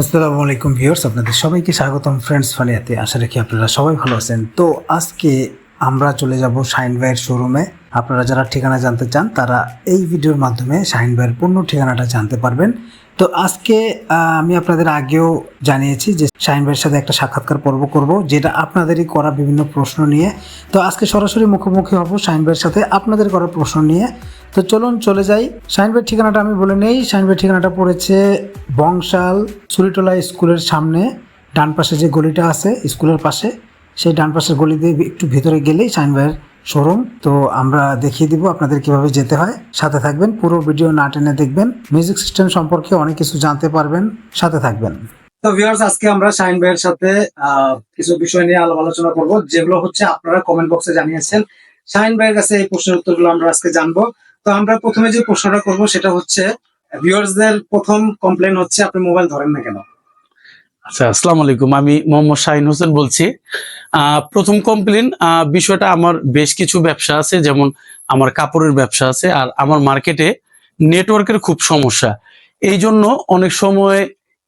আসসালামু আলাইকুম ভিউয়ার্স, আপনাদের সবাইকে স্বাগতম। ফ্রেন্ডস, ফালিয়াতে আশা রাখি আপনারা সবাই ভালো আছেন। তো আজকে আমরা চলে যাব শাইন ভাইয়ের শোরুমে। আপনারা যারা ঠিকানা জানতে চান, তারা এই ভিডিওর মাধ্যমে শাইন ভাইয়ের পূর্ণ ঠিকানাটা জানতে পারবেন। তো আজকে আমি আপনাদের আগেও জানিয়েছি যে শাইন ভাইয়ের সাথে একটা সাক্ষাৎকার পর্ব করব, যেটা আপনাদেরই করা বিভিন্ন প্রশ্ন নিয়ে। তো আজকে সরাসরি মুখোমুখি হব শাইন ভাইয়ের সাথে আপনাদের করা প্রশ্ন নিয়ে। তো চলুন চলে যাই। শাইন ভাইয়ের ঠিকানাটা আমি বলে নেই। শাইন ভাইয়ের ঠিকানাটা পড়েছে বংশাল চুরিটোলা স্কুলের সামনে, ডান পাশে যে গলিটা আছে, স্কুলের পাশে। সেই ডান পাশের গলি দিয়ে একটু ভিতরে গেলেই শাইন ভাইয়ের শোরুম তো আমরা দেখিয়ে দিব আপনাদের কীভাবে যেতে হয়। সাথে থাকবেন, পুরো ভিডিও না টেনে দেখবেন। মিউজিক সিস্টেম সম্পর্কে অনেক কিছু জানতে পারবেন। সাথে থাকবেন। তো ভিউয়ার্স আজকে আমরা শাহিন ভাইয়ের সাথে কিছু বিষয় নিয়ে আলাপ আলোচনা করব, যেগুলো হচ্ছে আপনারা কমেন্ট বক্সে জানিয়েছেন। শাহিন ভাইয়ের কাছে এই প্রশ্নের উত্তরগুলো আমরা আজকে জানব। তো আমরা প্রথমে যে প্রশ্নটা করব, সেটা হচ্ছে ভিউয়ার্সদের প্রথম কমপ্লেন হচ্ছে, আপনি মোবাইল ধরেন না কেন? আচ্ছা আসসালামু আলাইকুম। আমি মোহাম্মদ শাহিন হোসেন বলছি। প্রথম কমপ্লেন বিষয়টা আমার বেশ কিছু ব্যবসা আছে, যেমন আমার কাপড়ের ব্যবসা আছে আর আমার মার্কেটে নেটওয়ার্কের খুব সমস্যা। এই জন্য অনেক সময়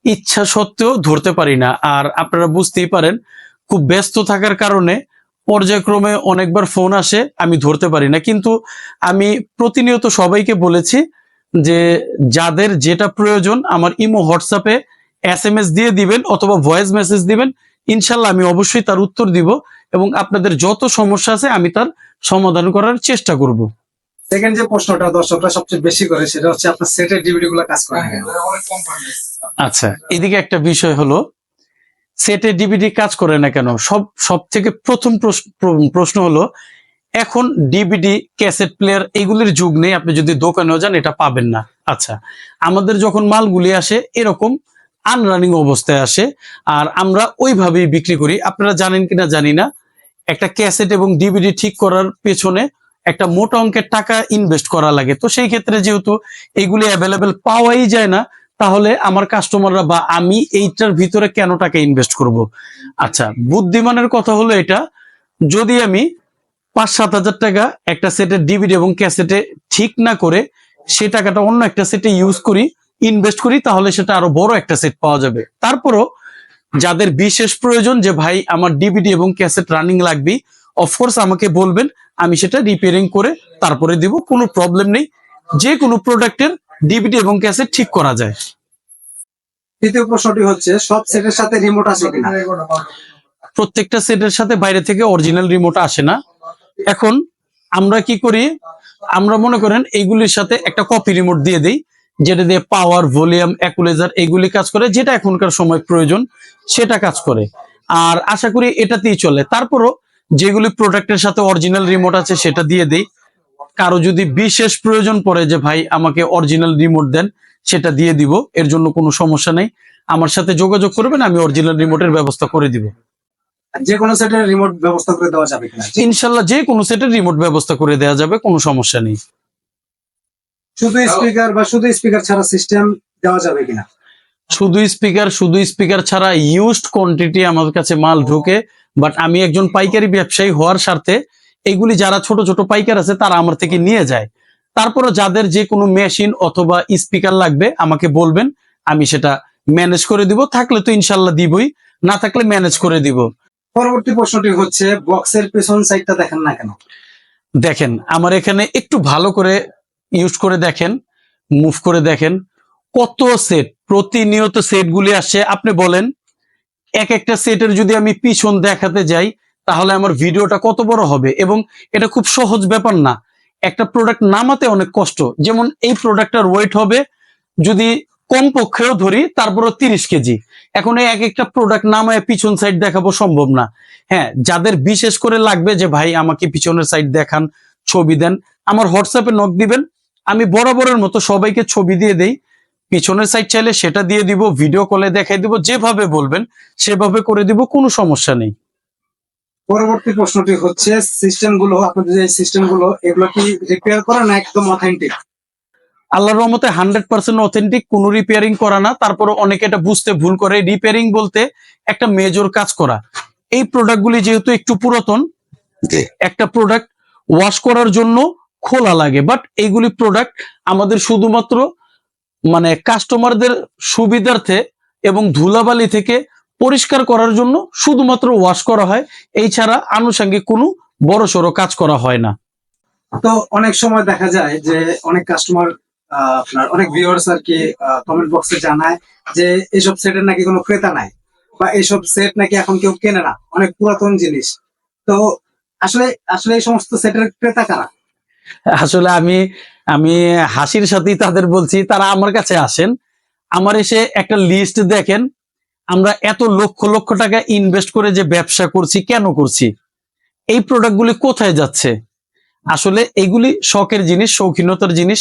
ইচ্ছা সত্ত্বেও ধরতে পারি না। আর আপনারা বুঝতেই পারেন, খুব ব্যস্ত থাকার কারণে পর্যায়ক্রমে অনেকবার ফোন আসে, আমি ধরতে পারি না। কিন্তু আমি প্রতিনিয়ত সবাইকে বলেছি যে, যাদের যেটা প্রয়োজন, আমার ইমো, হোয়াটসঅ্যাপে এস এম এস দিয়ে দিবেন অথবা ভয়েস মেসেজ দিবেন ইনশাল্লাহ আমি অবশ্যই তার উত্তর দিব এবং আপনাদের যত সমস্যা আছে আমি তার সমাধান করার চেষ্টা করব। সেকেন্ড যে প্রশ্নটা দর্শকরা সবচেয়ে বেশি করে সেটা হচ্ছে আপনার সেটের ডিভিডি গুলো কাজ করে আচ্ছা এদিকে একটা বিষয় হলো সেটে ডিভিডি কাজ করে না কেন? সব সব থেকে প্রথম প্রশ্ন- প্রশ্ন হলো এখন ডিভিডি ক্যাসেট প্লেয়ার এগুলির যুগ নেই আপনি যদি দোকানেও যান এটা পাবেন না। আচ্ছা আমাদের যখন মালগুলি আসে এরকম আনরানিং অবস্থায় আসে, আর আমরা ওইভাবেই বিক্রি করি। আপনারা জানেন কিনা জানি না, একটা ক্যাসেট এবং ডিভিডি ঠিক করার পেছনে একটা মোটা অঙ্কের টাকা ইনভেস্ট করা লাগে। তো সেই ক্ষেত্রে যেহেতু এগুলি অ্যাভেলেবেল পাওয়াই যায় না, তাহলে আমার কাস্টমাররা বা আমি এইটার ভিতরে কেন টাকা ইনভেস্ট করব? আচ্ছা বুদ্ধিমানের কথা হলো এটা, যদি আমি পাঁচ সাত হাজার টাকা একটা সেটের ডিভিডি এবং ক্যাসেটে ঠিক না করে সে টাকাটা অন্য একটা সেটে ইউজ করি ইনভেস্ট করি তাহলে সেটা আরও বড় একটা সেট পাওয়া যাবে। তারপরও যাদের বিশেষ প্রয়োজন যে ভাই আমার ডিভিডি এবং ক্যাসেট রানিং লাগবে অফকোর্স আমাকে বলবেন আমি সেটা রিপেয়ারিং করে তারপরে দিব কোনো প্রবলেম নেই। যে কোনো প্রোডাক্টের ডিভিডি এবং ক্যাসেট ঠিক করা যায়। তৃতীয় প্রশ্নটি হচ্ছে সব সেটের সাথে রিমোট আছে কিনা? প্রত্যেকটা সেটের সাথে বাইরে থেকে অরিজিনাল রিমোট আসে না। এখন আমরা কি করি? আমরা মনে করেন এইগুলির সাথে একটা কপি রিমোট দিয়ে দেই। যেটা দিয়ে পাওয়ার ভলিউম অ্যাকুলেজার এইগুলি কাজ করে যেটা এখনকার সময় প্রয়োজন সেটা কাজ করে। আর আশা করি এটাতেই চলে। তারপরও যেগুলি প্রোডাক্টের সাথে অরিজিনাল রিমোট আছে সেটা দিয়ে দেই। কারও যদি বিশেষ প্রয়োজন পড়ে যে ভাই আমাকে অরিজিনাল রিমোট দেন সেটা দিয়ে দিব। এর জন্য কোনো সমস্যা নেই। আমার সাথে যোগাযোগ করবেন আমি অরিজিনাল রিমোটের ব্যবস্থা করে দিব। যে কোনো সেটের রিমোট ব্যবস্থা করে দেওয়া যাবে ইনশাল্লাহ যে কোনো সেটের রিমোট ব্যবস্থা করে দেওয়া যাবে কোনো সমস্যা নেই। শুধু স্পিকার বা শুধু স্পিকার ছাড়া সিস্টেম দেওয়া যাবে কিনা? শুধু স্পিকার শুধু স্পিকার ছাড়া ইউজড কোয়ান্টিটি আমার কাছে মাল ঢুকে বাট আমি একজন পাইকারি ব্যবসায়ী হওয়ার স্বার্থে এইগুলি যারা ছোট ছোট পাইকার আছে তারা আমার থেকে নিয়ে যায়। তারপরে যাদের যে কোনো মেশিন অথবা স্পিকার লাগবে আমাকে বলবেন আমি সেটা ম্যানেজ করে দিব। থাকলে তো ইনশাল্লাহ দিবই না থাকলে ম্যানেজ করে দিব। পরবর্তী প্রশ্নটি হচ্ছে বক্সের পেছন সাইডটা দেখেন না কেন? দেখেন আমার এখানে একটু ভালো করে ইউজ করে দেখেন মুভ করে দেখেন, কত সেট প্রতিনিয়ত সেটগুলি আসছে আপনি বলেন, এক একটা সেটের যদি আমি পিছন দেখাতে যাই, তাহলে আমার ভিডিওটা কত বড় হবে? এবং এটা খুব সহজ ব্যাপার না। একটা প্রোডাক্ট নামাতে অনেক কষ্ট। যেমন এই প্রোডাক্টটার ওয়েট হবে যদি কম পক্ষেও ধরি, তারপরও তিরিশ কেজি। এখন এক একটা প্রোডাক্ট নামায় পিছন সাইড দেখাবো সম্ভব না। হ্যাঁ যাদের বিশেষ করে লাগবে যে, ভাই, আমাকে পিছনের সাইড দেখান, ছবি দেন, আমার হোয়াটসঅ্যাপে নক দিবেন। আমি বরাবরের মতো সবাইকে ছবি দিয়ে দেই। পিছনের সাইড চাইলে সেটা দিয়ে দিব ভিডিও কলে দেখাই দিব যেভাবে বলবেন সেভাবে করে দিব কোনো সমস্যা নেই। পরবর্তী প্রশ্নটি হচ্ছে সিস্টেমগুলো আপনাদের যে সিস্টেমগুলো এগুলো কি রিপেয়ার করা না একদম অথেন্টিক আল্লাহর রহমতে হান্ড্রেড পার্সেন্ট অথেন্টিক কোনো রিপেয়ারিং করা না। তারপরে অনেকে এটা বুঝতে ভুল করে। রিপেয়ারিং বলতে একটা মেজর কাজ করা। এই প্রোডাক্টগুলি যেহেতু একটু পুরাতন একটা প্রোডাক্ট ওয়াশ করার জন্য খোলা লাগে বাট এইগুলি প্রোডাক্ট আমাদের শুধুমাত্র মানে কাস্টমারদের সুবিধার্থে এবং ধুলাবালি থেকে পরিষ্কার করার জন্য শুধুমাত্র ওয়াশ করা হয়, এই ছাড়া আনুষঙ্গিক কোনো বড় সড়ো কাজ করা হয় না। তো অনেক সময় দেখা যায় যে অনেক কাস্টমার আপনার অনেক ভিউয়ার্স আর কি কমেন্ট বক্সে জানায় যে এইসব সেটের নাকি কোনো ক্রেতা নাই বা এইসব সেট নাকি এখন কেউ কেনে না, অনেক পুরাতন জিনিস। তো আসলে আসলে এই সমস্ত সেটের ক্রেতা কারা? আসলে আমি আমি হাসির সাথেই তাদের বলছি, তারা আমার কাছে আসেন, আমার এসে একটা লিস্ট দেখেন, আমরা এত লক্ষ লক্ষ টাকা ইনভেস্ট করে যে ব্যবসা করছি, কেন করছি? এই প্রোডাক্টগুলি কোথায় যাচ্ছে? আসলে এগুলি শখের জিনিস, শৌখিনতার জিনিস,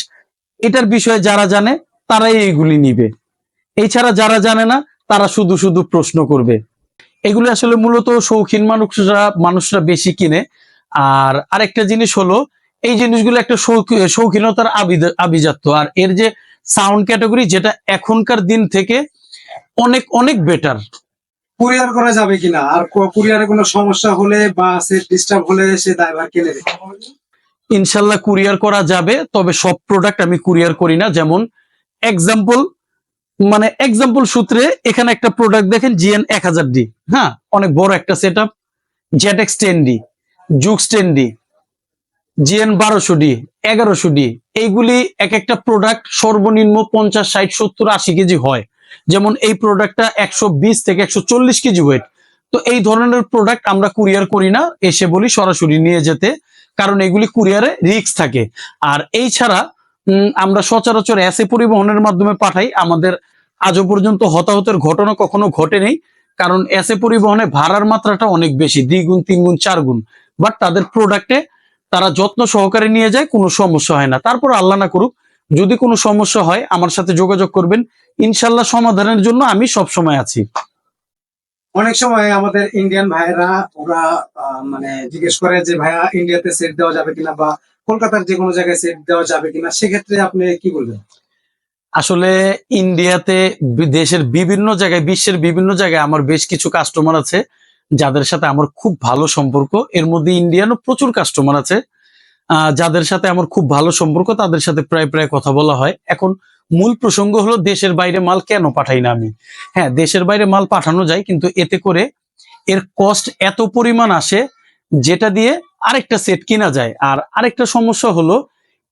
এটার বিষয়ে যারা জানে, তারাই এইগুলি নিবে। এছাড়া যারা জানে না, তারা শুধু শুধু প্রশ্ন করবে। এগুলি আসলে মূলত শৌখিন মানুষরা মানুষরা বেশি কিনে। আর আরেকটা জিনিস হলো এই জিনিসগুলো একটা শৌখিনতার আভিজাত্য। আর এর যে সাউন্ড ক্যাটাগরি যেটা এখনকার দিন থেকে অনেক অনেক বেটার কুরিয়ার করা যাবে কিনা? আর কুরিয়ারে কোনো সমস্যা হলে বা সেট ডিস্টার্ব হলে সে ড্রাইভার কিনে ইনশাল্লাহ কুরিয়ার করা যাবে তবে সব প্রোডাক্ট আমি কুরিয়ার করি না। যেমন এক্সাম্পল মানে এক্সাম্পল সূত্রে এখানে একটা প্রোডাক্ট দেখেন জিএন এক হাজার ডি হ্যাঁ অনেক বড় একটা সেট আপ জেটেক্স টেন ডি জুক্স টেন ডি জিএন বারোশো ডি, এগারোশো ডি, এইগুলি এক একটা প্রোডাক্ট সর্বনিম্ন পঞ্চাশ, ষাট, সত্তর, আশি কেজি হয়। যেমন এই প্রোডাক্টটা একশো বিশ থেকে একশো চল্লিশ কেজি ওয়েট তো এই ধরনের প্রোডাক্ট আমরা কুরিয়ার করি না, এসে বলি সরাসরি নিয়ে যেতে, কারণ এগুলি কুরিয়ারে রিস্ক থাকে। আর এই ছাড়া আমরা সচরাচর এসে পরিবহনের মাধ্যমে পাঠাই। আমাদের আজও পর্যন্ত হতাহতের ঘটনা কখনো ঘটেনি কারণ এসে পরিবহনে ভাড়ার মাত্রাটা অনেক বেশি দ্বিগুণ তিনগুণ চার গুণ। বাট তাদের প্রোডাক্টে তারা যত্ন সহকারে নিয়ে যায় কোনো সমস্যা হয় না। তারপর আল্লাহ না করুক যদি কোনো সমস্যা হয় আমার সাথে যোগাযোগ করবেন। ইনশাল্লাহ সমাধানের জন্য আমি সব সময় আছি। অনেক সময় আমাদের ইন্ডিয়ান ভাইয়েরা ওরা মানে জিজ্ঞেস করে যে ভাইয়া ইন্ডিয়াতে সেট দেওয়া যাবে কিনা বা কলকাতার যে কোনো জায়গায় সেট দেওয়া যাবে কিনা? সেক্ষেত্রে আপনি কি বলবেন? আসলে ইন্ডিয়াতে দেশের বিভিন্ন জায়গায় বিশ্বের বিভিন্ন জায়গায় আমার বেশ কিছু কাস্টমার আছে। যাদের সাথে আমার খুব ভালো সম্পর্ক, এর মধ্যে ইন্ডিয়ানও প্রচুর কাস্টমার আছে। যাদের সাথে আমার খুব ভালো সম্পর্ক, তাদের সাথে প্রায় প্রায় কথা বলা হয়। এখন মূল প্রসঙ্গ হলো, দেশের বাইরে মাল কেন পাঠাই না আমি? হ্যাঁ দেশের বাইরে মাল পাঠানো যায়, কিন্তু এতে করে এর কস্ট এত পরিমাণ আসে, যেটা দিয়ে আরেকটা সেট কিনা যায়। আর আরেকটা সমস্যা হলো,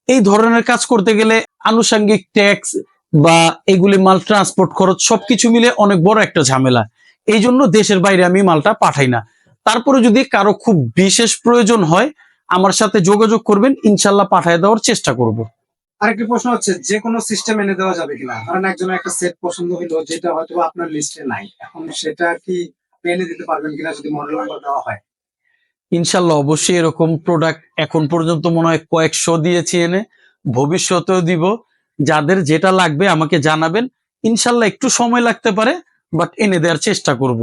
এই ধরনের কাজ করতে গেলে আনুষঙ্গিক ট্যাক্স বা এগুলি মাল ট্রান্সপোর্ট খরচ সবকিছু মিলে অনেক বড় একটা ঝামেলা। এই জন্য দেশের বাইরে আমি মালটা পাঠাই না। তারপরে যদি কারও খুব বিশেষ প্রয়োজন হয় আমার সাথে যোগাযোগ করবেন ইনশাল্লাহ পাঠায় দেওয়ার চেষ্টা করব। আরেকটি প্রশ্ন হচ্ছে যে কোনো সিস্টেম এনে দেওয়া যাবে কিনা? কারণ একজনের একটা সেট পছন্দ হলো যেটা হয়তো আপনার লিস্টে নাই। এখন সেটা কি এনে দিতে পারবেন কিনা যদি মডেল নাম্বার দেওয়া হয়? ইনশাল্লাহ অবশ্যই এরকম প্রোডাক্ট এখন পর্যন্ত মনে হয় কয়েকশো দিয়েছি এনে ভবিষ্যতেও দিব। যাদের যেটা লাগবে আমাকে জানাবেন। ইনশাল্লাহ একটু সময় লাগতে পারে বাট এনে দেওয়ার চেষ্টা করব।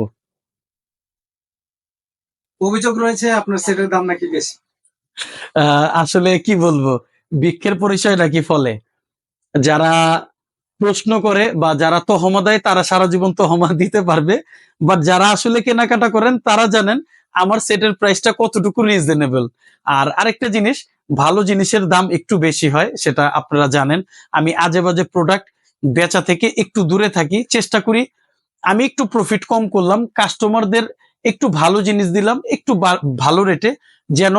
অভিযোগ রয়েছে আপনার সেটের দাম নাকি বেশি? আসলে কি বলব বৃক্ষের পরিচয় নাকি ফলে? যারা প্রশ্ন করে বা যারা তহমা দেয় তারা সারা জীবন তহমা দিতে পারবে। বাট যারা আসলে কেনাকাটা করেন তারা জানেন আমার সেটের প্রাইসটা কতটুকু রিজনেবল আর আরেকটা জিনিস ভালো জিনিসের দাম একটু বেশি হয় সেটা আপনারা জানেন। আমি আজে বাজে প্রোডাক্ট বেচা থেকে একটু দূরে থাকি চেষ্টা করি আমি একটু প্রফিট কম করলাম কাস্টমারদের একটু ভালো জিনিস দিলাম একটু ভালো রেটে যেন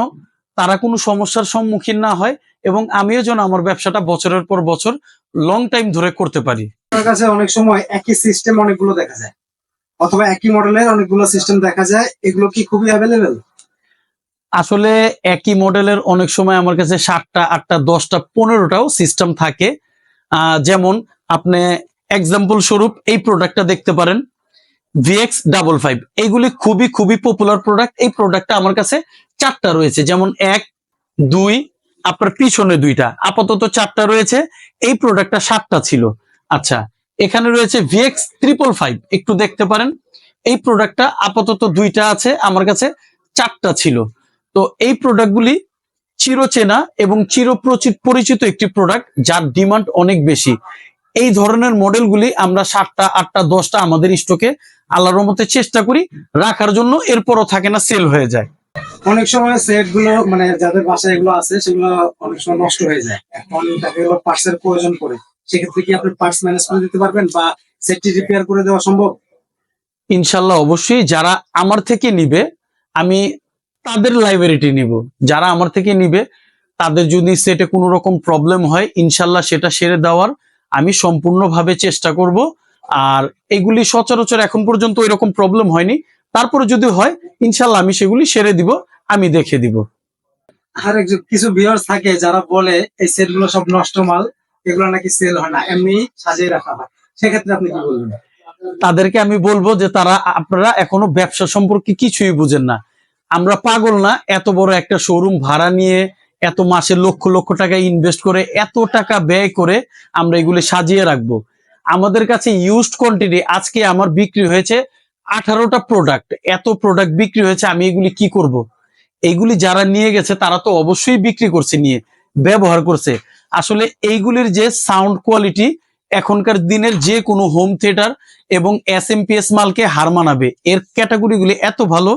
তারা কোনো সমস্যার সম্মুখীন না হয় এবং আমিও যেন আমার ব্যবসাটা বছরের পর বছর লং টাইম ধরে করতে পারি। আপনার কাছে অনেক সময় একই সিস্টেম অনেকগুলো দেখা যায়। অথবা একই মডেলের অনেকগুলো সিস্টেম দেখা যায় এগুলো কি খুবই অ্যাভেলেবেল আসলে একই মডেলের অনেক সময় আমার কাছে সাতটা আটটা দশটা পনেরোটাও সিস্টেম থাকে। আহ, যেমন আপনি এক্সাম্পল স্বরূপ এই প্রোডাক্টটা দেখতে পারেন। ভিএক্স ডাবল ফাইভ এইগুলি খুবই খুবই পপুলার প্রোডাক্ট এই প্রোডাক্টটা আমার কাছে চারটা রয়েছে। যেমন এক, দুই, আপনার পিছনে দুইটা। আপাতত চারটা রয়েছে। এই প্রোডাক্টটা সাতটা ছিল। আচ্ছা এখানে রয়েছে ভিএক্স ট্রিপল ফাইভ একটু দেখতে পারেন। এই প্রোডাক্টটা আপাতত দুইটা আছে। আমার কাছে চারটা ছিল। তো এই প্রোডাক্টগুলি চিরচেনা এবং চির পরিচিত একটি প্রোডাক্ট যার ডিমান্ড অনেক বেশি। এই ধরনের মডেলগুলি আমরা সাতটা আটটা দশটা আমাদের স্টকে আল্লাহর রহমতে চেষ্টা করি রাখার জন্য এরপরও থাকে না সেল হয়ে যায়। অনেক সময় সেটগুলো মানে যাদের বাসায় এগুলো আছে সেগুলো অনেক সময় নষ্ট হয়ে যায়। এখন দেখা গেলো পার্টস এর প্রয়োজন পড়ে। সেক্ষেত্রে কি আপনি পার্টস ম্যানেজ করে দিতে পারবেন বা সেটটি রিপেয়ার করে দেওয়া সম্ভব? ইনশাল্লাহ অবশ্যই যারা আমার থেকে নিবে আমি তাদের লাইব্রেরিটি নিব। যারা আমার থেকে নিবে তাদের যদি সেটে কোনো রকম প্রবলেম হয় ইনশাল্লাহ সেটা সেরে দেওয়ার আমি সম্পূর্ণভাবে চেষ্টা করব। আর এগুলি সচরাচর এখন পর্যন্ত ওই রকম প্রবলেম হয়নি। তারপরে যদি হয় ইনশাল্লাহ আমি সেগুলি সেরে দিব আমি দেখে দিব। আর একজন কিছু ভিউয়ার্স থাকে যারা বলে এই সেটগুলো সব নষ্ট মাল এগুলো নাকি সেল হয় না এমনি সাজিয়ে রাখা হয়। সেক্ষেত্রে আপনি কি বলবেন? তাদেরকে আমি বলব যে তারা আপনারা এখনও ব্যবসা সম্পর্কে কিছুই বুঝেন না। আমরা পাগল না এত বড় একটা শোরুম ভাড়া নিয়ে এত মাসে লক্ষ লক্ষ টাকা ইনভেস্ট করে এত টাকা ব্যয় করে আমরা এগুলি সাজিয়ে রাখব। আমাদের কাছে ইউজড কোয়ান্টিটি আজকে আমার বিক্রি হয়েছে আঠারোটা প্রোডাক্ট এত প্রোডাক্ট বিক্রি হয়েছে, আমি এগুলি কি করব। এগুলি যারা নিয়ে গেছে, তারা তো অবশ্যই বিক্রি করছে, নিয়ে ব্যবহার করছে। আসলে এইগুলির যে সাউন্ড কোয়ালিটি এখনকার দিনের যে কোনো হোম থিয়েটার এবং এস এম পি এস মালকে হার মানাবে। এর ক্যাটাগরিগুলি এত ভালো,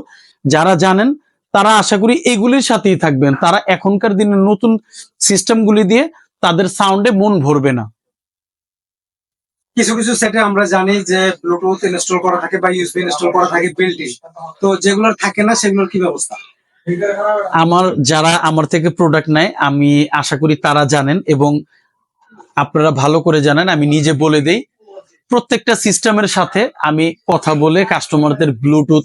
যারা জানেন তারা আশা করি এগুলির সাথেই থাকবেন। তারা এখনকার দিনের নতুন সিস্টেমগুলি দিয়ে তাদের সাউন্ডে মন ভরবে না। কিছু কিছু সেটে আমরা জানি যে ব্লুটুথ ইনস্টল করা থাকে বা ইউএসবি ইনস্টল করা থাকে বিল্ট তো যেগুলোর থাকে না সেগুলোর কি ব্যবস্থা? আমার যারা আমার থেকে প্রোডাক্ট নেয় আমি আশা করি তারা জানেন এবং আপনারা ভালো করে জানেন আমি নিজে বলে দেই প্রত্যেকটা সিস্টেমের সাথে আমি কথা বলে কাস্টমারদের ব্লুটুথ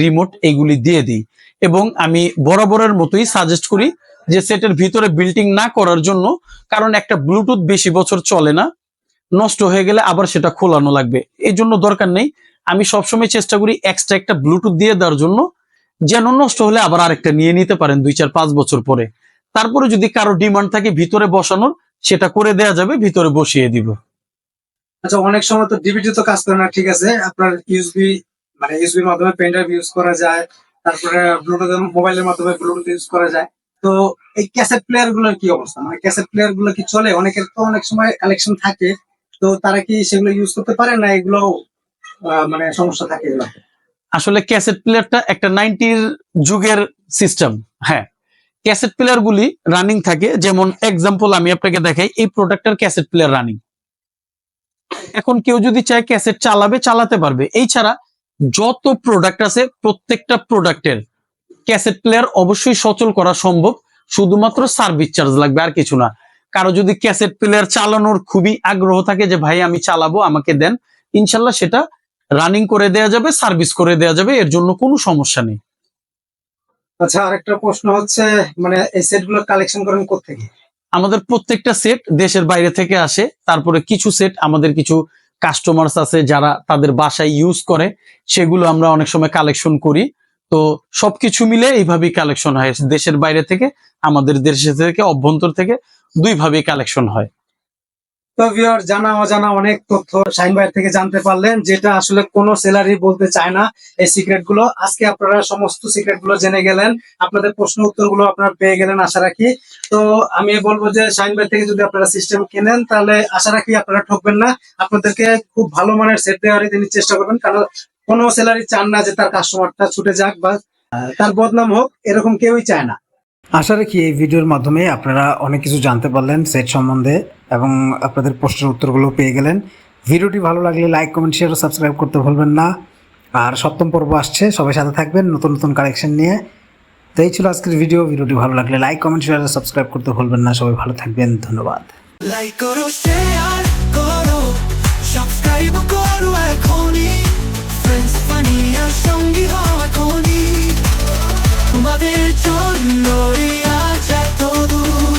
রিমোট এগুলি দিয়ে দিই। এবং আমি বরাবরের মতোই সাজেস্ট করি যে সেটের ভিতরে বিল্ডিং না করার জন্য, কারণ একটা ব্লুটুথ বেশি বছর চলে না, নষ্ট হয়ে গেলে আবার সেটা খোলানো লাগবে। এই জন্য দরকার নেই। আমি সবসময় চেষ্টা করি এক্সট্রা একটা ব্লুটুথ দিয়ে দেওয়ার জন্য, যেন নষ্ট হলে আবার আরেকটা নিয়ে নিতে পারেন দুই চার পাঁচ বছর পরে। তারপরে যদি কারও ডিমান্ড থাকে ভিতরে বসানোর, সেটা করে দেয়া যাবে, ভিতরে বসিয়ে দিব। আচ্ছা অনেক সময় তো ডিভিডি তো কাজ করে না, ঠিক আছে? আপনার ইউএসবি মানে ইউএসবির মাধ্যমে পেন ড্রাইভ ইউজ করা যায়, তারপরে ব্লুটুথ মোবাইলের মাধ্যমে ব্লুটুথ ইউজ করা যায়। তো এই ক্যাসেট প্লেয়ারগুলোর কি অবস্থা? মানে ক্যাসেট প্লেয়ারগুলো কি চলে? অনেকের তো অনেক সময় কালেকশন থাকে। তো তারা কি সেগুলো ইউজ করতে পারে না এগুলো মানে সমস্যা থাকে এগুলো? আসলে ক্যাসেট প্লেয়ারটা একটা নাইনটির যুগের সিস্টেম হ্যাঁ। ক্যাসেট প্লেয়ার গুলি রানিং থাকে। যেমন এক্সাম্পল আমি আপনাকে দেখাই, এই প্রোডাক্টের ক্যাসেট প্লেয়ার রানিং এখন কেউ যদি চায় ক্যাসেট চালাবে, চালাতে পারবে। এই ছাড়া যত প্রোডাক্ট আছে প্রত্যেকটা প্রোডাক্টের ক্যাসেট প্লেয়ার অবশ্যই সচল করা সম্ভব। শুধুমাত্র সার্ভিস চার্জ লাগবে আর কিছু না। কারও যদি ক্যাসেট প্লেয়ার চালানোর খুবই আগ্রহ থাকে যে ভাই আমি চালাবো আমাকে দেন। ইনশাল্লাহ সেটা রানিং করে দেয়া যাবে সার্ভিস করে দেয়া যাবে এর জন্য কোনো সমস্যা নেই। আচ্ছা আরেকটা প্রশ্ন হচ্ছে মানে এই সেটগুলো কালেকশন করেন কোথেকে আমাদের প্রত্যেকটা সেট দেশের বাইরে থেকে আসে। তারপরে কিছু সেট আমাদের কিছু কাস্টমার্স আছে যারা তাদের বাসায় ইউজ করে, সেগুলো আমরা অনেক সময় কালেকশন করি। তো সবকিছু মিলে এইভাবেই কালেকশন হয়। দেশের বাইরে থেকে, আমাদের দেশে থেকে, অভ্যন্তর থেকে দুইভাবেই কালেকশন হয়। তো ভিউয়ার জানা অজানা অনেক তথ্য শাইন ভাইয়ের থেকে জানতে পারলেন, যেটা আসলে কোনো সেলারি বলতে চায় না এই সিক্রেটগুলো। আজকে আপনারা সমস্ত সিক্রেটগুলো জেনে গেলেন, আপনাদের প্রশ্ন উত্তরগুলো আপনারা পেয়ে গেলেন, আশা রাখি। তো আমি বলব যে শাইন ভাই থেকে যদি আপনারা সিস্টেম কেনেন, তাহলে আশা রাখি আপনারা ঠকবেন না। আপনাদেরকে খুব ভালো মানের সেট দেওয়ারই তিনি চেষ্টা করবেন, কারণ কোনো সেলারি চান না যে তার কাস্টমারটা ছুটে যাক বা তার বদনাম হোক, এরকম কেউই চায় না। আশা রাখি এই ভিডিওর মাধ্যমে আপনারা অনেক কিছু জানতে পারলেন সেট সম্বন্ধে এবং আপনাদের প্রশ্নের উত্তরগুলো পেয়ে গেলেন। ভিডিওটি ভালো লাগলে লাইক কমেন্ট শেয়ার ও সাবস্ক্রাইব করতে ভুলবেন না। আর সপ্তম পর্ব আসছে, সবাই সাথে থাকবেন নতুন নতুন কালেকশন নিয়ে। তো এই ছিল আজকের ভিডিও ভিডিওটি ভালো লাগলে লাইক কমেন্ট শেয়ার ও সাবস্ক্রাইব করতে ভুলবেন না। সবাই ভালো থাকবেন, ধন্যবাদ। সঙ্গী তোমাদের জন্যই আজ এত দূর